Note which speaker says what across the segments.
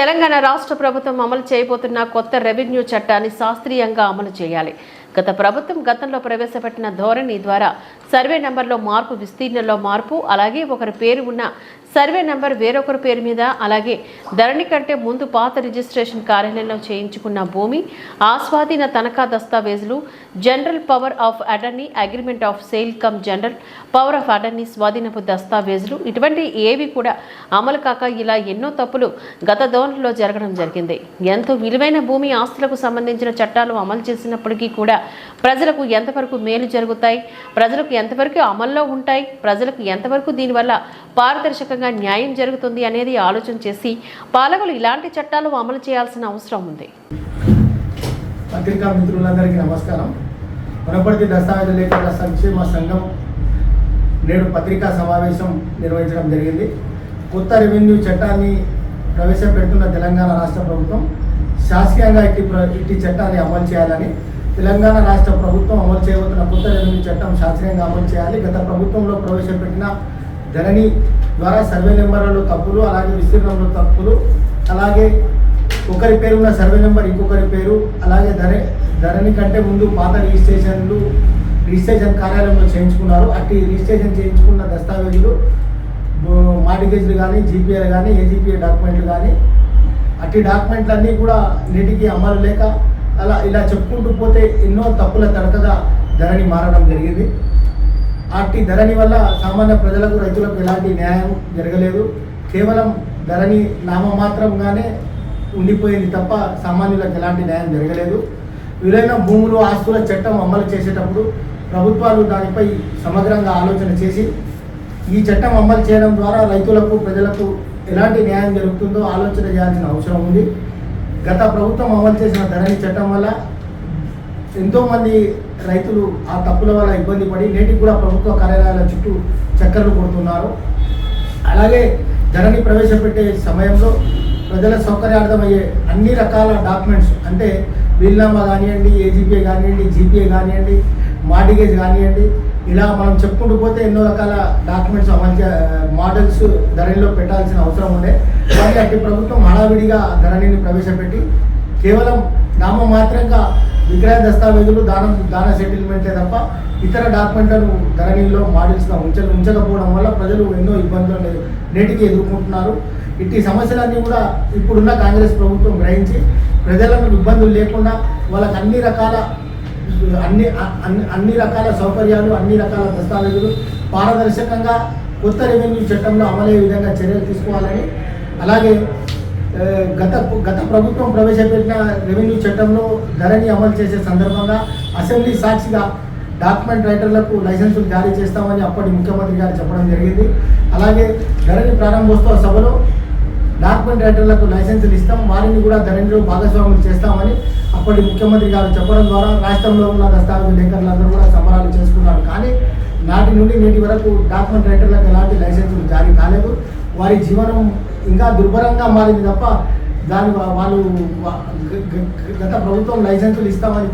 Speaker 1: తెలంగాణ రాష్ట్ర ప్రభుత్వం అమలు చేయబోతున్న కొత్త రెవెన్యూ చట్టాన్ని శాస్త్రీయంగా అమలు చేయాలి. గత ప్రభుత్వం గతంలో ప్రవేశపెట్టిన ధోరణి ద్వారా సర్వే నెంబర్లో మార్పు విస్తీర్ణంలో మార్పు అలాగే ఒకరి పేరు ఉన్న సర్వే నెంబర్ వేరొకరి పేరు మీద అలాగే ధరణి కంటే ముందు పాత రిజిస్ట్రేషన్ కార్యాలయంలో చేయించుకున్న భూమి ఆస్వాధీన తనఖా దస్తావేజులు general power of attorney agreement of sale cum general power of attorney స్వాధీనపు దస్తావేజులు ఇటువంటి ఏవి కూడా అమలు కాక ఇలా ఎన్నో తప్పులు గత ధోరణిలో జరగడం జరిగింది. ఎంతో విలువైన భూమి ఆస్తులకు సంబంధించిన చట్టాలు అమలు చేసినప్పటికీ కూడా ప్రజలకు ఎంతవరకు మేలు జరుగుతాయి ప్రజలకు ఎంతవరకు అమల్లో ఉంటాయి ప్రజలకు ఎంతవరకు దీనివల్ల పారదర్శకంగా న్యాయం జరుగుతుంది అనేది ఆలోచన చేసి పాలకులు ఇలాంటి చట్టాలు అమలు చేయాల్సిన అవసరం ఉంది.
Speaker 2: పత్రికా మిత్రులందరికీ నమస్కారం. వనపర్తి దస్తావేజ లేఖల సంక్షేమ సంఘం నేడు పత్రికా సమావేశం నిర్వహించడం జరిగింది. కొత్త రెవెన్యూ చట్టాన్ని ప్రవేశపెడుతున్న తెలంగాణ రాష్ట్ర ప్రభుత్వం శాసకీయంగా ఇట్టి ఇట్టి చట్టాన్ని అమలు చేయాలని తెలంగాణ రాష్ట్ర ప్రభుత్వం అమలు చేయబోతున్న కొత్త రెవెన్యూ చట్టం శాస్త్రీయంగా అమలు చేయాలి గత ప్రభుత్వంలో ప్రవేశపెట్టిన ధరణి ద్వారా సర్వే నెంబర్లలో తప్పులు అలాగే విస్తీర్ణంలో తప్పులు అలాగే ఒకరి పేరు ఉన్న సర్వే నెంబర్ ఇంకొకరి పేరు అలాగే ధర ధరణి కంటే ముందు పాత రిజిస్ట్రేషన్లు రిజిస్ట్రేషన్ కార్యాలయంలో చేయించుకున్నారు. అట్టి రిజిస్ట్రేషన్ చేయించుకున్న దస్తావేజులు మార్టిగేజ్లు కానీ జీపీఏలు కానీ ఏజీపీఏ డాక్యుమెంట్లు కానీ అట్టి డాక్యుమెంట్లన్నీ కూడా నీటికి అమలు లేక అలా ఇలా చెప్పుకుంటూ పోతే ఎన్నో తప్పుల తడకగా ధరణి మారడం జరిగింది. అట్టి ధరణి వల్ల సామాన్య ప్రజలకు రైతులకు ఎలాంటి న్యాయం జరగలేదు. కేవలం ధరణి నామమాత్రంగానే ఉండిపోయింది తప్ప సామాన్యులకు ఎలాంటి న్యాయం జరగలేదు. విలైన భూములు ఆస్తుల చట్టం అమలు చేసేటప్పుడు ప్రభుత్వాలు దానిపై సమగ్రంగా ఆలోచన చేసి ఈ చట్టం అమలు చేయడం ద్వారా రైతులకు ప్రజలకు ఎలాంటి న్యాయం జరుగుతుందో ఆలోచన చేయాల్సిన అవసరం ఉంది. గత ప్రభుత్వం అమలు చేసిన ధరణి చట్టం వల్ల ఎంతోమంది రైతులు ఆ తప్పుల వల్ల ఇబ్బంది పడి నేటికి కూడా ప్రభుత్వ కార్యాలయాల చుట్టూ చక్కర్లు కొడుతున్నారు. అలాగే ధరని ప్రవేశపెట్టే సమయంలో ప్రజల సౌకర్యార్థమయ్యే అన్ని రకాల డాక్యుమెంట్స్ అంటే బిల్నామా కానివ్వండి ఏజీపీఏ కానివ్వండి జీపీఏ కానివ్వండి మార్టిగేజ్ కానివ్వండి ఇలా మనం చెప్పుకుంటూ పోతే ఎన్నో రకాల డాక్యుమెంట్స్ మంచి మోడల్స్ ధరణిలో పెట్టాల్సిన అవసరం ఉండే. కానీ అట్టి ప్రభుత్వం హడావిడిగా ధరణిని ప్రవేశపెట్టి కేవలం నామమాత్రంగా విక్రయ దస్తావేజులు దానం దాన సెటిల్మెంటే తప్ప ఇతర డాక్యుమెంట్లను ధరణిలో మోడల్స్గా ఉంచ ఉంచకపోవడం వల్ల ప్రజలు ఎన్నో ఇబ్బందులు నేటికి ఎదుర్కొంటున్నారు. ఇట్టి సమస్యలన్నీ కూడా ఇప్పుడున్న కాంగ్రెస్ ప్రభుత్వం గ్రహించి ప్రజలకు ఇబ్బందులు లేకుండా వాళ్ళకి అన్ని రకాల అన్ని అన్ని అన్ని రకాల సౌకర్యాలు అన్ని రకాల దస్తావేజులు పారదర్శకంగా కొత్త రెవెన్యూ చట్టంలో అమలయ్యే విధంగా చర్యలు తీసుకోవాలని అలాగే గత గత ప్రభుత్వం ప్రవేశపెట్టిన రెవెన్యూ చట్టంలో ధరని అమలు చేసే సందర్భంగా అసెంబ్లీ సాక్షిగా డాక్యుమెంట్ రైటర్లకు లైసెన్సులు జారీ చేస్తామని అప్పటి ముఖ్యమంత్రి గారు చెప్పడం జరిగింది. అలాగే ధరణి ప్రారంభోత్సవ సభలో డాక్యుమెంట్ రైటర్లకు లైసెన్సులు ఇస్తాం వారిని కూడా ధరణిలో భాగస్వాములు చేస్తామని అప్పటి ముఖ్యమంత్రి గారు చెప్పడం ద్వారా రాష్ట్రంలో ఉన్న దస్తావేజు లేఖరులందరూ కూడా సంబరాలు చేసుకున్నారు. కానీ నాటి నుండి నేటి వరకు డాక్యుమెంట్ రైటర్లకు ఎలాంటి లైసెన్సులు జారీ కాలేదు. వారి జీవనం ఇంకా దుర్భరంగా మారింది తప్ప దాని వాళ్ళు గత ప్రభుత్వం లైసెన్సులు ఇస్తామని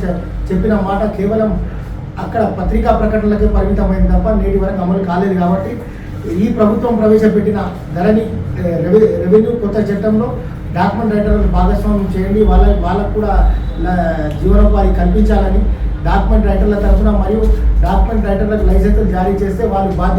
Speaker 2: చెప్పిన మాట కేవలం అక్కడ పత్రికా ప్రకటనలకే పరిమితమైంది తప్ప నేటి వరకు అమలు కాలేదు కాబట్టి ఈ ప్రభుత్వం ప్రవేశపెట్టిన ధరని రెవెన్యూ కొత్త చట్టంలో డాక్యుమెంట్ రైటర్లను భాగస్వామ్యం చేయండి. వాళ్ళ వాళ్ళకు కూడా జీవనోపాధి కల్పించాలని డాక్యుమెంట్ రైటర్ల తరఫున మరియు డాక్యుమెంట్ రైటర్లకు లైసెన్సులు జారీ చేస్తే వాళ్ళు బాధ్యత